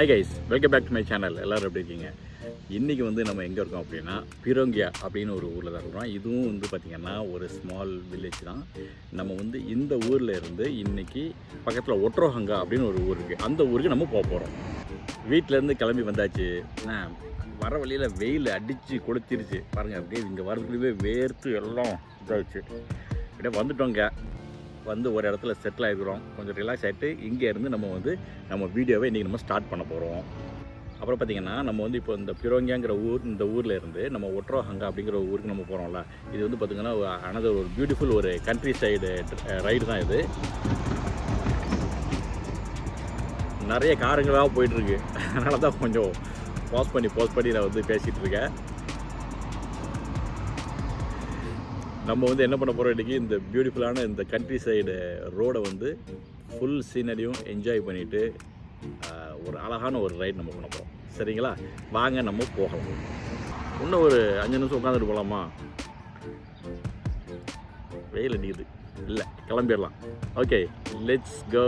Hi guys welcome back to my channel எல்லோரும் எப்படி இருக்கீங்க? இன்றைக்கி வந்து நம்ம எங்கே இருக்கோம் அப்படின்னா பிரோங்கியா அப்படின்னு ஒரு ஊரில் தான் இருக்கிறோம் இதுவும் வந்து பார்த்திங்கன்னா ஒரு ஸ்மால் வில்லேஜ் தான். நம்ம வந்து இந்த ஊரில் இருந்து இன்றைக்கி பக்கத்தில் ஒட்ரோஹங்கா அப்படின்னு ஒரு ஊர் இருக்குது அந்த ஊருக்கு நம்ம போக போகிறோம் வீட்டிலேருந்து கிளம்பி வந்தாச்சு. என்ன வர வழியில் வெயில் அடித்து கொளுத்திருச்சு. பாருங்கள் அப்படியே இங்கே வரதுக்குள்ளே வேர்த்து எல்லாம் இதாகிடுச்சு அப்படியே வந்துட்டோங்க. வந்து ஒரு இடத்துல செட்டில் ஆகிருக்கிறோம் கொஞ்சம் ரிலாக்ஸ் ஆகிட்டு இங்கே இருந்து நம்ம வந்து நம்ம வீடியோவை இன்றைக்கி நம்ம ஸ்டார்ட் பண்ண போகிறோம் அப்புறம் பார்த்திங்கன்னா நம்ம வந்து இப்போ இந்த பிரோங்கியாங்கிற ஊர் இந்த ஊரில் இருந்து நம்ம ஒட்ரோஹங்கா அப்படிங்கிற ஊருக்கு நம்ம போகிறோம்ல இது வந்து பார்த்திங்கன்னா அனதர் ஒரு பியூட்டிஃபுல் ஒரு கண்ட்ரி சைடு ரைடு தான் இது. நிறைய காருங்களாக போயிட்டுருக்கு அதனால தான் கொஞ்சம் பாஸ் பண்ணி பாஸ் பண்ணி நான் வந்து பேசிகிட்டு இருக்கேன். நம்ம வந்து என்ன பண்ண போகிறோம் இன்றைக்கி இந்த பியூட்டிஃபுல்லான இந்த கண்ட்ரி சைடு ரோடை வந்து ஃபுல் சீனரியும் என்ஜாய் பண்ணிவிட்டு ஒரு அழகான ஒரு ரைட் நம்ம பண்ண போகிறோம் சரிங்களா? வாங்க நம்ம போகலாம். இன்னும் ஒரு அஞ்சு நிமிஷம் உட்காந்துட்டு போகலாமா வெயில் அடிக்குது. இல்லை கிளம்பிடலாம். ஓகே லெட்ஸ் கோ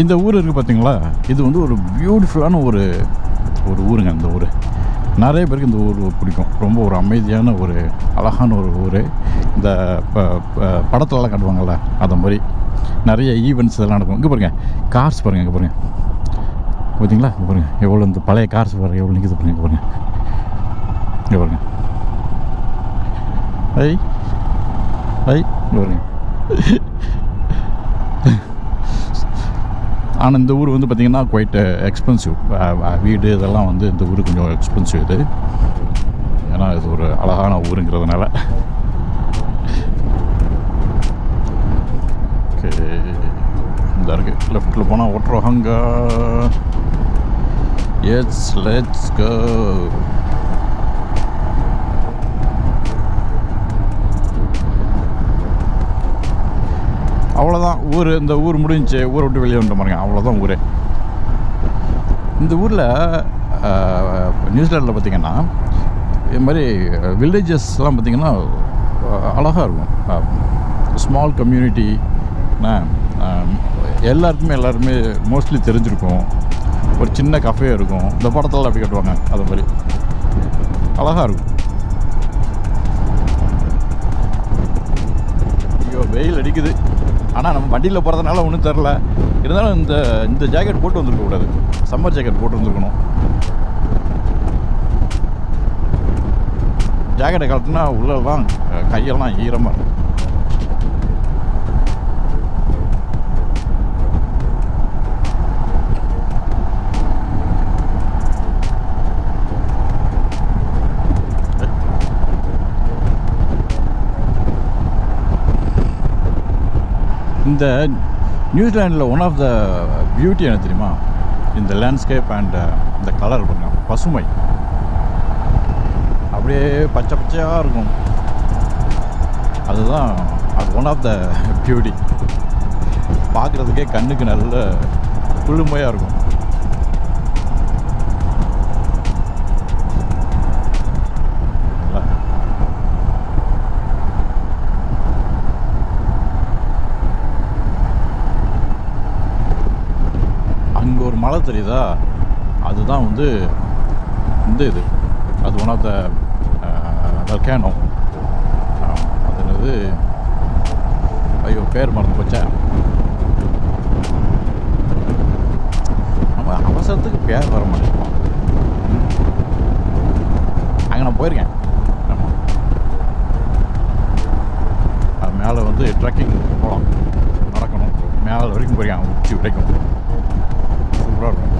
இந்த ஊர் இருக்குது பார்த்தீங்களா இது வந்து ஒரு பியூட்டிஃபுல்லான ஒரு ஒரு ஊருங்க இந்த ஊர். நிறைய பேருக்கு இந்த ஊர் பிடிக்கும். ரொம்ப ஒரு அமைதியான ஒரு அழகான ஒரு ஊர். இந்த ப- படத்துலலாம் காட்டுவாங்கள்ல அந்த மாதிரி. நிறைய ஈவெண்ட்ஸ் இதெல்லாம் நடக்கும். இங்கே பாருங்கள் கார்ஸ் பாருங்கள் இங்கே பாருங்கள் பார்த்தீங்களா இங்கே பாருங்கள் எவ்வளோ இந்த பழைய கார்ஸ் பாருங்கள் எவ்வளோ நிற்குது பாருங்கள் இங்கே பாருங்கள் இங்கே பாருங்கள் ஐ ஐ இங்கே பாருங்க. ஆனால் இந்த ஊர் வந்து பார்த்திங்கன்னா குவைட் எக்ஸ்பென்சிவ் வீடு இதெல்லாம் வந்து இந்த ஊர் கொஞ்சம் எக்ஸ்பென்சிவ் இது. ஏன்னா இது ஒரு அழகான ஊருங்கிறதுனால. ஓகே. இந்த இருக்கு. லெஃப்டில் போனால் ஓட்டுறோம் அங்கே எட்ஸ் லெட்ஸ் கோ அவ்வளோதான் ஊர் இந்த ஊர் முடிஞ்சு ஊரை விட்டு வெளியே வந்துட்டு பாருங்க. அவ்வளோதான் ஊர். இந்த ஊரில் நியூசிலாண்டில் பார்த்திங்கன்னா இது மாதிரி வில்லேஜஸ்லாம் பார்த்திங்கன்னா அழகாக இருக்கும். ஸ்மால் கம்யூனிட்டி எல்லாருக்குமே எல்லாருமே மோஸ்ட்லி தெரிஞ்சிருக்கும். ஒரு சின்ன கஃபே இருக்கும். இந்த படத்தில் அப்படி கட்டுவாங்க? அது மாதிரி. அழகாக இருக்கும். ஐயோ வெயில் அடிக்குது. ஆனால் நம்ம வண்டியில் போகிறதுனால ஒன்றும் தெரில இருந்தாலும் இந்த இந்த ஜாக்கெட் போட்டு வந்துருக்கக்கூடாது சம்மர் ஜாக்கெட் போட்டு வந்திருக்கணும். ஜாக்கெட்டை காலத்துனா உள்ளெல்லாம் கையெல்லாம் ஈரமாக இருக்கும். இந்த நியூசிலாண்டில் ஒன் ஆஃப் த பியூட்டி என்ன தெரியுமா? இந்த லேண்ட்ஸ்கேப் அண்ட் uh, இந்த கலர் பண்ணுங்க பசுமை. அப்படியே பச்சை பச்சையாக இருக்கும். அதுதான் அது ஒன் ஆஃப் த பியூட்டி பார்க்குறதுக்கே கண்ணுக்கு நல்ல குளுமையாக இருக்கும். அங்கே ஒரு மலை தெரியுதா? அதுதான் வந்து இந்த இது. அது ஒன் ஆஃப் த வல்கேனோ அது என்னது? ஐயோ பேர் மறந்து போச்சேன் நம்ம அவசரத்துக்கு பேர் வர மாட்டேங்குமா அங்கே நான் போயிருக்கேன். அது மேலே வந்து ட்ரெக்கிங் போகலாம் நடக்கணும். மேலே வரைக்கும் போயிருக்கேன். உச்சி வரைக்கும் சூப்பராக இருக்கும்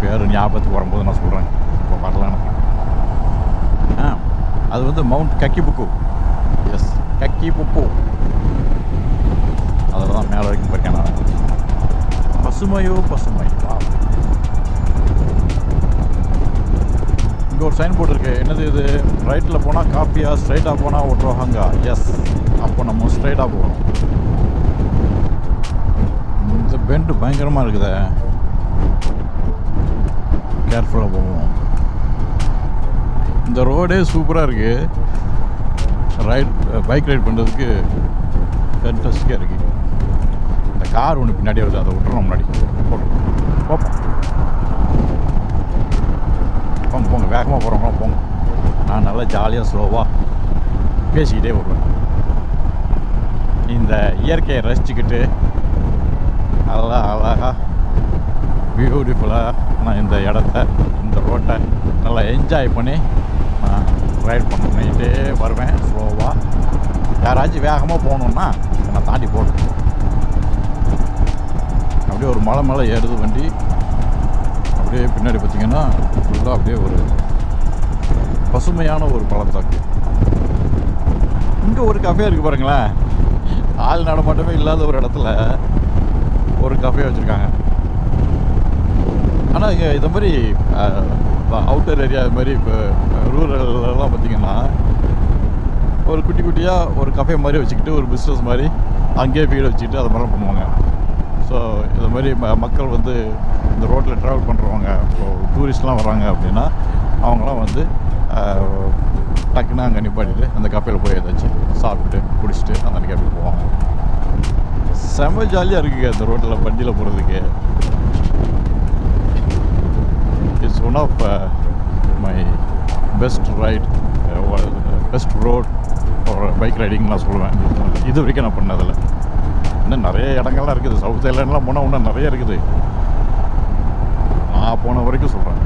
பேர் ஞாபகத்துக்கு வரும்போது நான் சொல்கிறேன் இப்போ வரலான்னு அது வந்து மவுண்ட் கக்கி புக்கு எஸ் கக்கி புக்கு அதில் தான் மேலே வரைக்கும் போயிருக்கேன் நான். பசுமையோ பசுமை. இங்கே ஒரு சைன் போர்டு இருக்குது என்னது இது? ரைட்டில் போனால் காப்பியாக ஸ்ட்ரைட்டாக போனால் ஒட்டுவாங்க எஸ் அப்போ நம்ம ஸ்ட்ரைட்டாக போகணும். இந்த பயங்கரமாக இருக்குதே. கேர்ஃபுல்லாக போவோம். இந்த ரோடே சூப்பராக இருக்குது ரைட் பைக் ரைட் பண்ணுறதுக்கு ஃபேன்டஸ்டிக்காக இருக்குது இந்த கார் ஒன்று பின்னாடி வருது. அதை விட்டுறோம் முன்னாடி. போட்டோம் போப்போம் போங்க போங்க. வேகமாக போகிறவங்களாம் போங்க. நான் நல்லா ஜாலியாக ஸ்லோவாக பேசிக்கிட்டே வருவேன். இந்த இயற்கையை ரசிச்சுக்கிட்டு நல்லா அழகாக பியூட்டிஃபுல்லாக நான் இந்த இடத்த இந்த ரோட்டை நல்லா என்ஜாய் பண்ணி நான் ரைட் பண்ணிட்டே வருவேன் ஸ்லோவாக யாராச்சும் வேகமாக போகணுன்னா நான் தாண்டி போட்டேன் அப்படியே ஒரு மலை மலை ஏறுது வண்டி. அப்படியே பின்னாடி பார்த்திங்கன்னா ஃபுல்லாக அப்படியே ஒரு பசுமையான ஒரு பள்ளத்தாக்கு. இங்கே ஒரு கஃபே இருக்குது பாருங்களேன். ஆள் நடமாட்டமே இல்லாத ஒரு இடத்துல ஒரு கஃபே வச்சுருக்காங்க. ஆனால் இங்கே இதை மாதிரி அவுட்டர் ஏரியா இது மாதிரி இப்போ ரூரல்லாம் பார்த்திங்கன்னா ஒரு குட்டி குட்டியாக ஒரு கஃபே மாதிரி வச்சுக்கிட்டு ஒரு பிஸ்னஸ் மாதிரி அங்கேயே வீடு வச்சுக்கிட்டு அது மாதிரிலாம் பண்ணுவாங்க. ஸோ இது மாதிரி ம- மக்கள் வந்து இந்த ரோட்டில் ட்ராவல் பண்ணுறவங்க டூரிஸ்ட்லாம் வராங்க அப்படின்னா அவங்களாம் வந்து டக்குன்னு அங்கே நிப்பாட்டிட்டு அந்த கஃபேயில் போய் ஏதாச்சும் சாப்பிட்டு குடிச்சிட்டு அந்த கஃபேல போவாங்க. செம ஜாலியாக இருக்குங்க இந்த ரோட்டில் வண்டியில் போகிறதுக்கு it's one of my best ride best road ஒரு பைக் ரைடிங் நான் சொல்லுவேன். இது வரைக்கும் நான் பண்ணதில்லை. இன்னும் நிறைய இடங்கள்லாம் இருக்குது. சவுத் ஐலாண்ட்லாம் போனால் இன்னும் நிறைய இருக்குது. நான் போன வரைக்கும் சொல்கிறேன்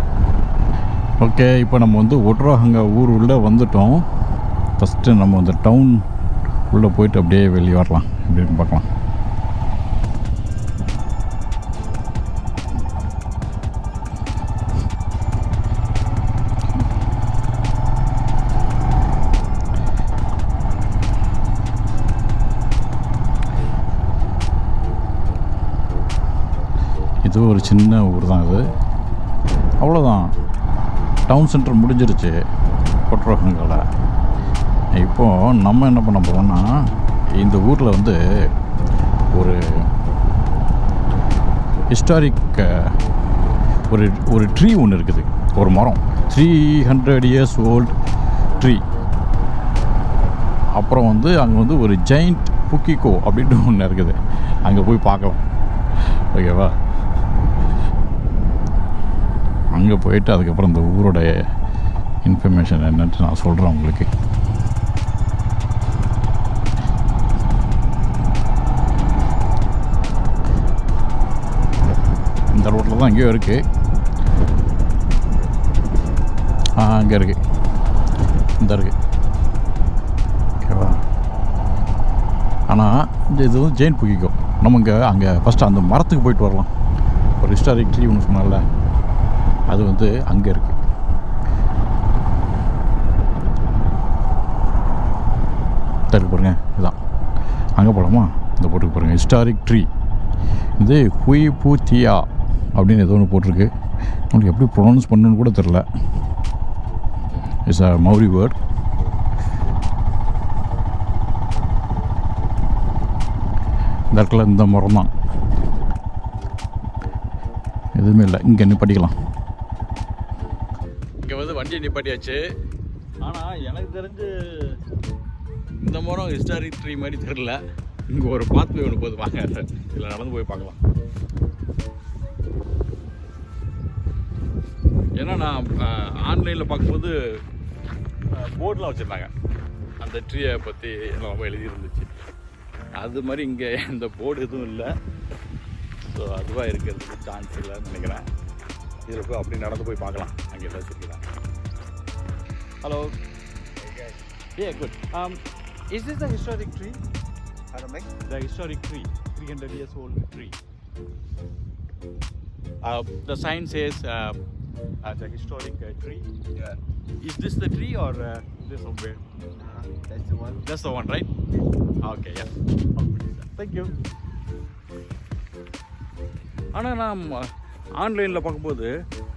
ஓகே இப்போ நம்ம வந்து ஒட்ரோஹங்க ஊர் உள்ளே வந்துட்டோம். ஃபஸ்ட்டு நம்ம அந்த டவுன் உள்ளே போயிட்டு அப்படியே வெளியே வரலாம். அப்படின்னு பார்க்கலாம். ஒரு சின்ன ஊர் தான் இது அவ்வளோதான் டவுன் சென்டர் முடிஞ்சிருச்சு. கொட்ரோகங்களை இப்போது நம்ம என்ன பண்ண போகிறோம்னா இந்த ஊரில் வந்து ஒரு ஹிஸ்டாரிக் ஒரு ஒரு ட்ரீ ஒன்று இருக்குது. ஒரு மரம். Three hundred years old tree அப்புறம் வந்து அங்கே வந்து ஒரு ஜெயிண்ட் புக்கிகோ அப்படின்ட்டு ஒன்று இருக்குது. அங்கே போய் பார்க்கலாம். ஓகேவா அங்கே போயிட்டு அதுக்கப்புறம் இந்த ஊரோட இன்ஃபர்மேஷன் என்னன்ட்டு நான் சொல்கிறேன் உங்களுக்கு. இந்த ரோட்டில் தான் எங்கேயோ இருக்குது ஆ அங்கே இருக்குது இந்த இருக்குது ஓகேவா ஆனால் இந்த இது வந்து ஜெயின் புகிக்கும் நம்ம இங்கே அங்கே ஃபஸ்ட்டு அந்த மரத்துக்கு போயிட்டு வரலாம். ஒரு ஹிஸ்டாரிக்லி ஒன்று சொன்னால அது வந்து அங்கே இருக்குது இருக்கு பாருங்க இதுதான் அங்கே போகலாமா இந்த போட்டுக்கு பாருங்கள் ஹிஸ்டாரிக் ட்ரீ இது ஹுய் பூத்தியா அப்படின்னு ஏதோ ஒன்று போட்டிருக்கு. உங்களுக்கு எப்படி ப்ரொனவுன்ஸ் பண்ணணுன்னு கூட தெரில இட்ஸ் அ மௌரி வேர்ட் இந்த இடத்துல இந்த மரம் தான் எதுவுமே இல்லை. இங்கே என்ன படிக்கலாம் வண்டியை நிப்பாட்டியாச்சு. ஆனால் எனக்கு தெரிஞ்சு இந்த மரம் ஹிஸ்டாரிக் ட்ரீ மாதிரி தெரில இங்கே ஒரு பாத்வே ஒன்று போகுது. வாங்க இதில் நடந்து போய் பார்க்கலாம். ஏன்னா நான் ஆன்லைனில் பார்க்கும்போது போர்டெலாம் வச்சுருந்தாங்க. அந்த ட்ரீயை பற்றி எல்லாம் எழுதி இருந்துச்சு அது மாதிரி இங்கே எந்த போர்டு எதுவும் இல்லை. ஸோ அதுவாக இருக்கிறதுக்கு சான்ஸ் இல்லைன்னு நினைக்கிறேன். இதில் போய் அப்படி நடந்து போய் பார்க்கலாம். அங்கே ஏதாச்சும் இருக்குதா hello Yeah, good. Um, is this the historic tree? Pardon me? The historic tree, 300 years old tree. Uh, the sign says uh, uh, the historic uh, tree. Yeah. Is this the tree or uh, this somewhere? Uh, that's the one. That's the one, right? Okay, yeah. Thank you. ஆனால் நான் ஆன்லைனில் பார்க்கும்போது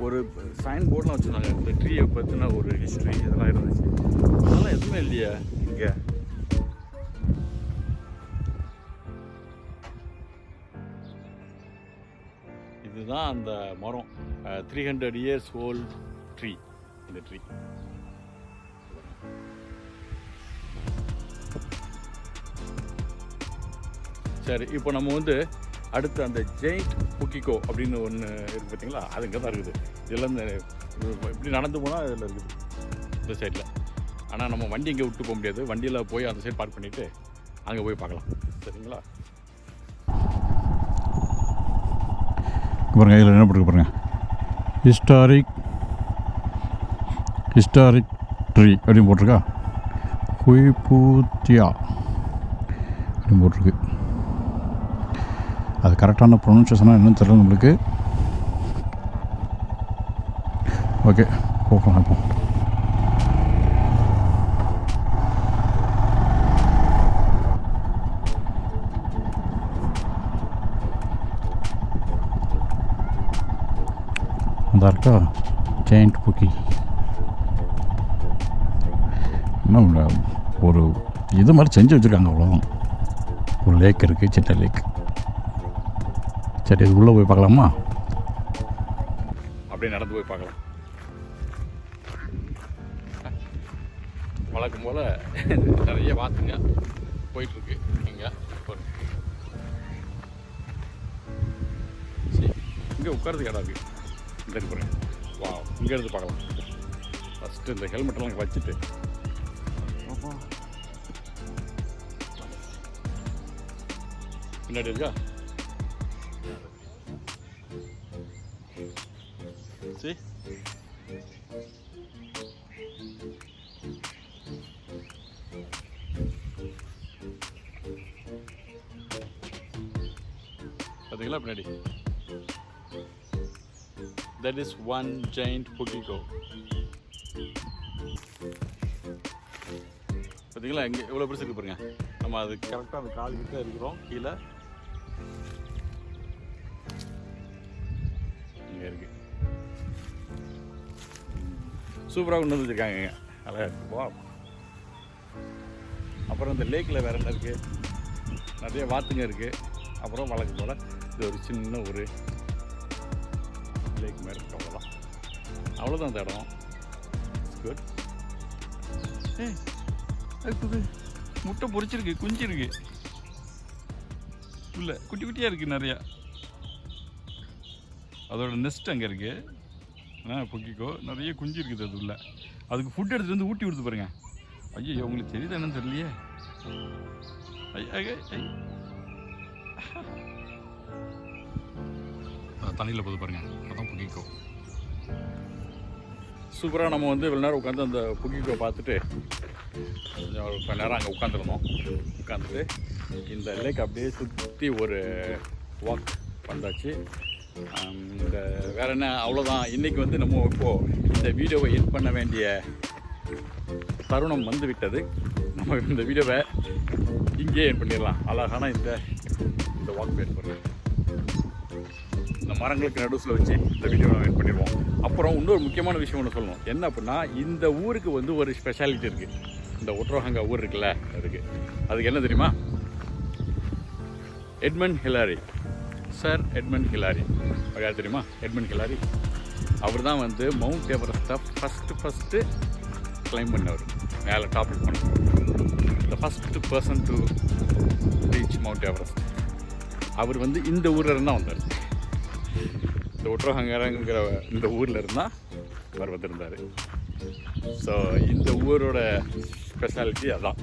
ஒரு sign போர்டெலாம் வச்சுருந்தாங்க. இந்த ட்ரீயை பற்றின ஒரு ஹிஸ்ட்ரி இதெல்லாம் இருந்துச்சு. அதெல்லாம் எதுவுமே இல்லையா இங்கே. இதுதான் அந்த மரம். Three hundred years old tree இந்த ட்ரீ சரி இப்போ நம்ம வந்து அடுத்து அந்த ஜெயிண்ட் புக்கிகோ அப்படின்னு ஒன்று இருக்குது பார்த்தீங்களா அது இங்கே தான் இருக்குது. இதெல்லாம் இந்த இப்படி நடந்து போனால் இதில் இருக்குது. இந்த சைடில் ஆனால் நம்ம வண்டி இங்கே விட்டு போக முடியாது. வண்டியில் போய் அந்த சைடு பார்க் பண்ணிவிட்டு அங்கே போய் பார்க்கலாம். சரிங்களா? பாருங்க இதில் என்ன போட்டு பாருங்க. ஹிஸ்டாரிக் ஹிஸ்டாரிக் ட்ரீ அப்படின்னு போட்டிருக்கா? குய்பூத்தியா அப்படின்னு போட்டிருக்கு. அது கரெக்டான ப்ரொனன்சியேஷனாக என்னன்னு தெரியல நம்மளுக்கு. ஓகே போகலாம் இப்போ. அந்த இருக்கா? ஜெயண்ட் புக்கி இன்னும் ஒரு இது மாதிரி செஞ்சு வச்சுருக்காங்க அவ்வளோதான் ஒரு லேக் இருக்குது சின்ன லேக் சரி இது உள்ளே போய் பார்க்கலாமா? அப்படியே நடந்து போய் பார்க்கலாம். வழக்கம் போல் நிறைய வாத்துங்க போயிட்டுருக்கு. இங்கே சரி இங்கே உட்காரதுக்கு இடம் இருக்குது இந்த இருக்கிறேன் வா இங்கே இருந்து பார்க்கலாம். ஃபஸ்ட்டு இந்த ஹெல்மெட்டெல்லாம் இங்கே வச்சுட்டு. பின்னாடி இருக்கா? பார்த்தீங்களா பின்னாடி? தட் இஸ் ஒன் ஜெயிண்ட் பொக்கிகோ பார்த்தீங்களா இங்கே எவ்வளோ பெருசு இருக்கு பாருங்க நம்ம அது கரெக்டாக அந்த கால் கிட்ட இருக்கிறோம். கீழே. இங்கே இருக்கு. சூப்பராக கொண்டு வந்து வச்சுருக்காங்க அழகாக இருக்கு. அப்புறம் இந்த லேக்கில் வேற என்ன இருக்குது நிறைய வாத்துங்க இருக்குது அப்புறம் வழக்கு போல். இது ஒரு சின்ன ஒரு லேக் மாதிரி இருக்கு அவ்வளோதான் அவ்வளோதான் அந்த இடம். குட் ஏ அது முட்டை பொரிச்சிருக்கு குஞ்சு இருக்கு உள்ள குட்டி குட்டியாக இருக்குது நிறையா. அதோட நெஸ்ட் அங்கே இருக்குது ஆ பொக்கிக்கோ. நிறைய குஞ்சு இருக்குது அது உள்ள. அதுக்கு ஃபுட் எடுத்துட்டு வந்து ஊட்டி கொடுத்து பாருங்க. ஐயோ உங்களுக்கு தெரியுது என்னன்னு தெரியலையே. ஐயா ஐயா ஐ. தண்ணியில் போது பாருங்கள் அதான் புகிக்கோ. சூப்பராக நம்ம வந்து இவ்வளோ நேரம் உட்காந்து அந்த புகிக்கோ பார்த்துட்டு கொஞ்சம் ஒரு நேரம் அங்கே உட்காந்துருந்தோம் உட்காந்துட்டு இந்த லேக் அப்படியே சுற்றி ஒரு வாக் வந்தாச்சு. இந்த வேற என்ன அவ்வளோதான் இன்றைக்கி வந்து நம்ம இப்போது இந்த வீடியோவை எட் பண்ண வேண்டிய தருணம் வந்து விட்டது நம்ம இந்த வீடியோவை இங்கேயே என் பண்ணிடலாம். அழகான இந்த இந்த வாக் பேட் பண்ணுறேன் இந்த மரங்களுக்கு நடுவில் வச்சு இந்த வீடியோவை வெயிட் பண்ணிடுவோம். அப்புறம் இன்னொரு முக்கியமான விஷயம் ஒன்று சொல்லணும். என்ன அப்படின்னா இந்த ஊருக்கு வந்து ஒரு ஸ்பெஷாலிட்டி இருக்குது இந்த ஒட்ரோஹங்கா ஊர் இருக்குல்ல அதுக்கு. அதுக்கு என்ன தெரியுமா? Edmund Hillary. Sir Edmund Hillary. யார் தெரியுமா? Edmund Hillary. அவர் தான் வந்து மவுண்ட் எவரெஸ்ட்டை ஃபஸ்ட்டு ஃபஸ்ட்டு கிளைம் பண்ணவர். மேலே டாப்பில் பண்ண the first person to reach mount Everest அவர் வந்து இந்த ஊரில் இருந்தால் வந்தார். இந்த ஒட்ரோஹங்கரங்கிற இந்த ஊரில் இருந்தால் அவர் வந்திருந்தார் ஸோ இந்த ஊரோட ஸ்பெஷாலிட்டி அதான்.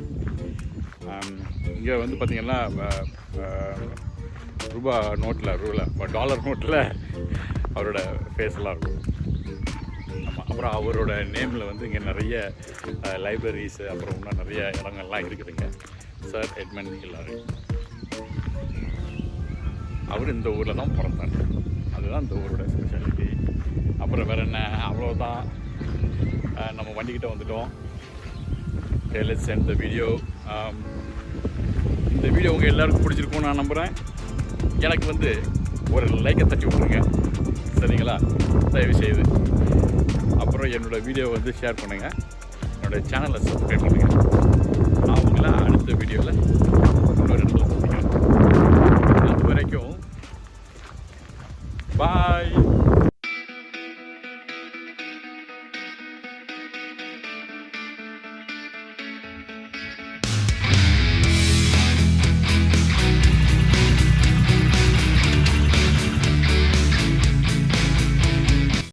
Um, இங்கே வந்து பார்த்திங்கன்னா ரூபா நோட்டில் ரூபா டாலர் நோட்டில் அவரோட ஃபேஸ்லாம் இருக்கும். ஆமாம் அப்புறம் அவரோட நேமில் வந்து இங்கே நிறைய லைப்ரரிஸு அப்புறம் இன்னும் நிறைய இடங்கள்லாம் இருக்குதுங்க. சார் எட்மண்ட் ஹில்லாரி அவர் இந்த ஊரில் தான் பிறந்தார். அதுதான் இந்த ஊரோட ஸ்பெஷாலிட்டி அப்புறம் வேறு என்ன? அவ்வளோதான் நம்ம வண்டிக்கிட்ட வந்துட்டோம். லெட்ஸ் அண்ட் த வீடியோ இந்த வீடியோ உங்கள் எல்லாருக்கும் பிடிச்சிருக்கும் நான் நம்புகிறேன் எனக்கு வந்து ஒரு லைக்கை தட்டி விட்ருங்க சரிங்களா? தயவு செய்து அப்புறம் என்னோடய வீடியோவை வந்து ஷேர் பண்ணுங்கள் என்னோடய சேனலை சப்ஸ்கிரைப் பண்ணுங்கள் அவங்கள அடுத்த வீடியோவில் இன்னொரு இடத்துல சந்திக்கிறேன். அது வரைக்கும் Bye.